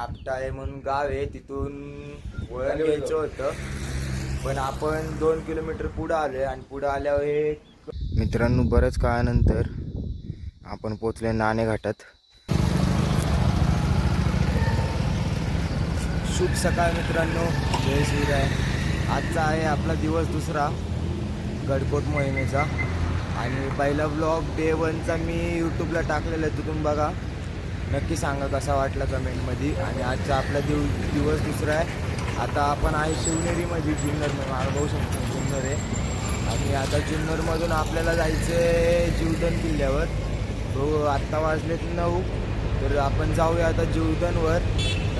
आपटाळे म्हणून गाव आहे तिथून वळण घ्यायचं होतं. पण आपण दोन किलोमीटर पुढं आलोय आणि पुढं आल्यावर एक मित्रांनो बऱ्याच काळानंतर आपण पोचले नाणे घाटात. शुभ सकाळ मित्रांनो. जय शिवराय आजचा आहे आपला दिवस दुसरा गडकोट मोहिमेचा. आणि पहिला ब्लॉग डे वनचा मी यूट्यूबला टाकलेला आहे तिथून बघा. नक्की सांगा कसा वाटला कमेंटमध्ये. आणि आजचा आपला दिव दिवस दुसरा आहे. आता आपण आहे शिवनेरीमध्ये जुन्नर अनुभवू शकतो जुन्नर आहे. आणि आता जुन्नरमधून आपल्याला जायचं आहे जीवधन किल्ल्यावर. तो आत्ता वाजलेत नऊ. तर आपण जाऊया आता जीवधनवर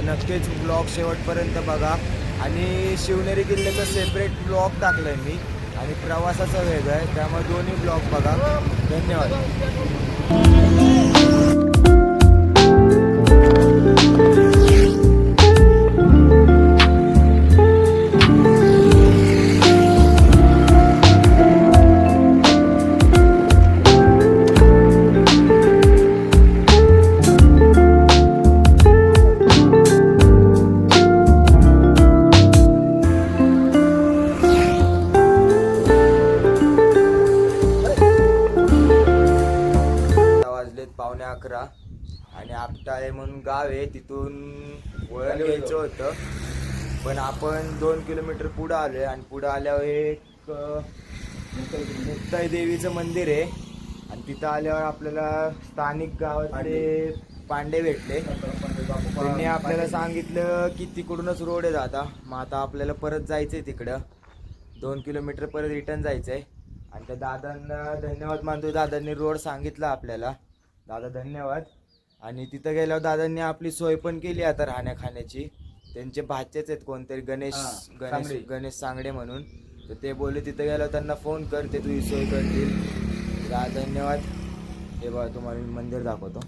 नक्कीच ब्लॉग शेवटपर्यंत बघा. आणि शिवनेरी किल्ल्याचा सेपरेट ब्लॉग टाकलं आहे मी. आणि प्रवासाचा वेगळा आहे. त्यामुळे दोन्ही ब्लॉग बघा. धन्यवाद. पावणे अकरा आणि आपटाळे म्हणून गाव आहे तिथून वळण घ्यायचं होतं. पण आपण दोन किलोमीटर पुढं आलोय आणि पुढं आल्यावर एक मुक्ताई देवीचं मंदिर आहे. आणि तिथं आल्यावर आपल्याला स्थानिक गावातले पांडे भेटले. त्यांनी आपल्याला सांगितलं की तिकडूनच रोड आहे दादा. मग आता आपल्याला परत जायचंय तिकडं. दोन किलोमीटर परत रिटर्न जायचंय. आणि त्या दादांना धन्यवाद मानतो दादांनी रोड सांगितला आपल्याला. दादा धन्यवाद. आणि तिथं गेल्यावर दादांनी आपली सोय पण केली आता राहण्या खाण्याची त्यांचे भाचेच आहेत कोणतरी गणेश हा, गणेश सांगडे. गणेश सांगडे म्हणून. तर ते बोलले तिथं गेल्यावर त्यांना फोन कर ते तुझी सोय करतील. दादा धन्यवाद. हे बघा तुम्हाला मी मंदिर दाखवतो.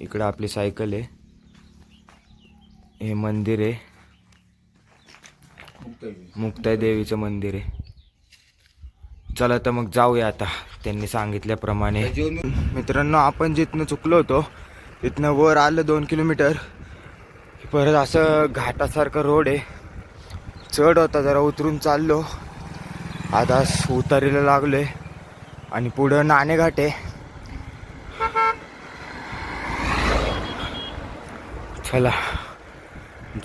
इकडं आपली सायकल आहे. हे मंदिर आहे. मुक्ताई देवीचं मंदिर आहे. चला तर मग जाऊया आता. त्यांनी सांगितल्याप्रमाणे. मित्रांनो आपण जिथनं चुकलो होतो तिथनं वर आलं दोन किलोमीटर. परत असं घाटासारखं रोड आहे. चढ होता जरा उतरून चाललो. आता उतारीला लागलोय. आणि पुढं नाणेघाट आहे. चला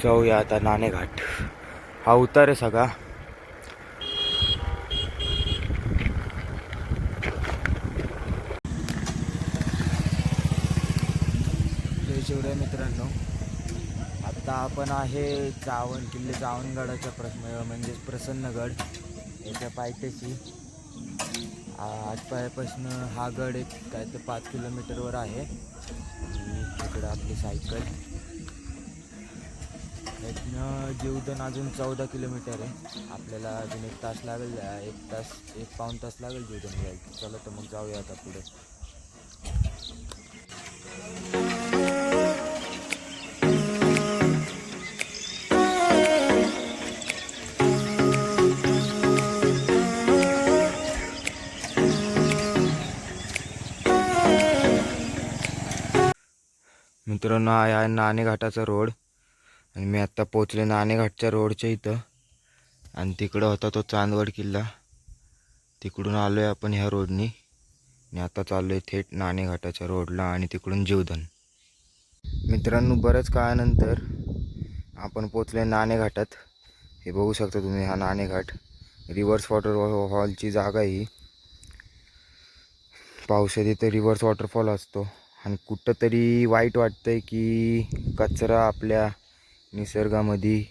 जाऊया आता नाणेघाट. हा उतार आहे सगळा. जय मित्रांनो आत्ता आपण आहे चावण किल्ले चावणगडाच्या प्रश्न म्हणजेच प्रसन्नगड. याच्या पायथ्याशी. आजपायापासून हा गड एक काय ते पाच किलोमीटरवर आहे. तिकडं आपली सायकल. इथनं जीवदन अजून चौदा किलोमीटर आहे. आपल्याला अजून एक तास लागेल एक तास एक पाऊण तास लागेल जीवदन जायचं चला तर मग जाऊया आता पुढे. मित्रांनो हा आहे नाणेघाटाचा रोड. आणि मी आत्ता पोचले नाणेघाटच्या रोडच्या इथं. आणि तिकडं होता तो चांदवड किल्ला. तिकडून आलो आहे आपण ह्या रोडनी. आणि आता चाललो आहे थेट नाणेघाटाच्या रोडला आणि तिकडून जीवधन. मित्रांनो बऱ्याच काळानंतर आपण पोचले नाणेघाटात हे बघू शकता तुम्ही हा नाणेघाट रिव्हर्स वॉटर हॉलची जागा ही. पावसात इथं रिव्हर्स वॉटरफॉल असतो. आणि कुठंतरी वाईट वाटतं आहे की कचरा आपल्या निसर्गामध्ये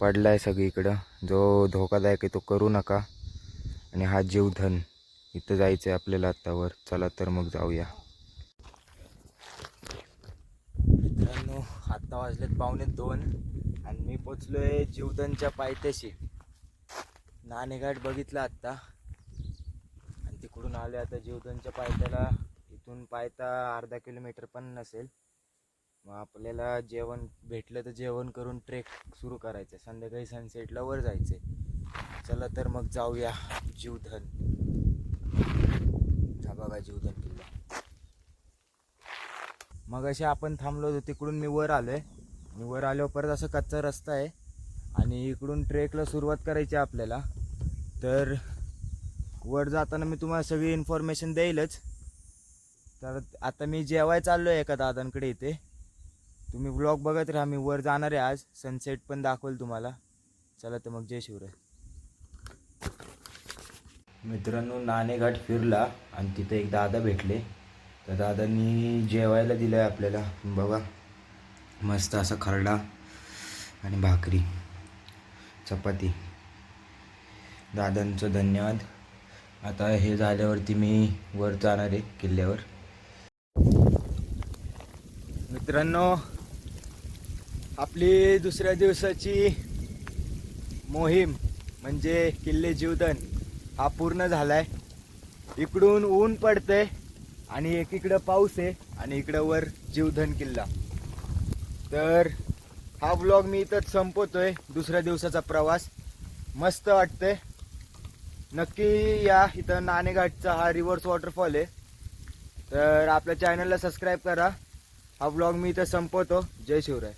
पडला आहे सगळीकडं. जो धोकादायक आहे तो करू नका. आणि हा जीवधन इथं जायचं आहे आपल्याला आत्तावर चला तर मग जाऊया. मित्रांनो आत्ता वाजलेत पावणे दोन आणि मी पोचलो आहे जीवधनच्या पायथ्याशी. नाणेघाट बघितला आत्ता आणि तिकडून आले आता जीवधनच्या पायथ्याला. इथून तर अर्धा किलोमीटर पण नसेल. मग आपल्याला जेवण भेटलं तर जेवण करून ट्रेक सुरू करायचं. संध्याकाळी सनसेटला वर जायचे चला तर मग जाऊया जीवधन. हा बघा जीवधन किल्ला. मग असे आपण थांबलो होतो तिकडून मी वर आलो आहे आणि वर आल्यावर परत असं कच्चा रस्ता आहे. आणि इकडून ट्रेकला सुरुवात करायची आहे आपल्याला. तर वर जाताना मी तुम्हाला सगळी इन्फॉर्मेशन देईलच तर आता मी जेवाय चाललो आहे एका दादांकडे इथे. तुम्ही ब्लॉग बघत राहा मी वर जाणार आहे आज. सनसेट पण दाखवेल तुम्हाला. चला तर मग जय शिवराय. मित्रांनो नाणेघाट फिरला आणि तिथे एक दादा भेटले. तर दादांनी जेवायला दिलं आहे आपल्याला. बघा मस्त असा खरडा आणि भाकरी चपाती. दादांचं धन्यवाद. आता हे झाल्यावरती मी वर जाणार आहे किल्ल्यावर. मित्रांनो आपली दुसऱ्या दिवसाची मोहीम म्हणजे किल्ले जीवधन हा पूर्ण झालाय. इकडून ऊन पडतंय आणि एकीकडं पाऊस आहे आणि इकडं वर जीवधन किल्ला. तर हा ब्लॉग मी इथंच संपवतोय दुसऱ्या दिवसाचा प्रवास. मस्त वाटतंय. नक्की या इथं नाणेघाटचा हा रिव्हर्स वॉटरफॉल आहे. तर आपल्या चॅनलला सबस्क्राईब करा. हा ब्लॉग मी इथं संपवतो. जय शिवराय.